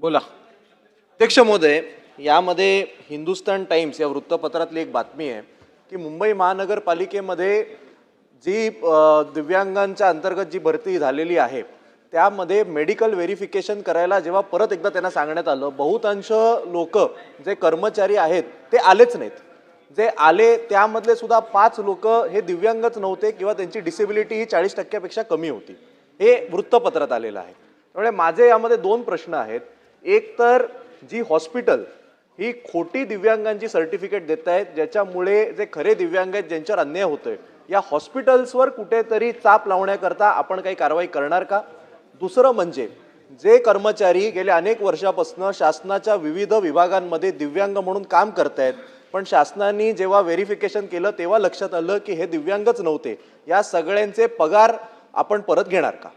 बोला. अध्यक्ष महोदय यामध्ये हिंदुस्तान टाइम्स या वृत्तपत्रातली एक बातमी आहे की मुंबई महानगरपालिकेमध्ये जी दिव्यांगांच्या अंतर्गत जी भरती झालेली आहे त्यामध्ये मेडिकल व्हेरिफिकेशन करायला जेव्हा परत एकदा त्यांना सांगण्यात आलं बहुतांश लोक जे कर्मचारी आहेत ते आलेच नाहीत. जे आले त्यामधले सुद्धा पाच लोक हे दिव्यांगच नव्हते किंवा त्यांची डिसेबिलिटी ही चाळीस टक्क्यापेक्षा कमी होती. हे वृत्तपत्रात आलेलं आहे. त्यामुळे माझे यामध्ये दोन प्रश्न आहेत. एक तर जी हॉस्पिटल ही खोटी दिव्यांगांची सर्टिफिकेट देत आहेत ज्याच्यामुळे जे खरे दिव्यांग आहेत ज्यांच्यावर अन्याय होतोय. या हॉस्पिटल्सवर कुठेतरी चाप लावण्याकरता आपण काही कारवाई करणार का? दुसरं म्हणजे जे कर्मचारी गेल्या अनेक वर्षापासून शासनाच्या विविध विभागांमध्ये दिव्यांग म्हणून काम करतायत पण शासनाने जेव्हा व्हेरिफिकेशन केलं तेव्हा लक्षात आलं की हे दिव्यांगच नव्हते. या सगळ्यांचे पगार आपण परत घेणार का?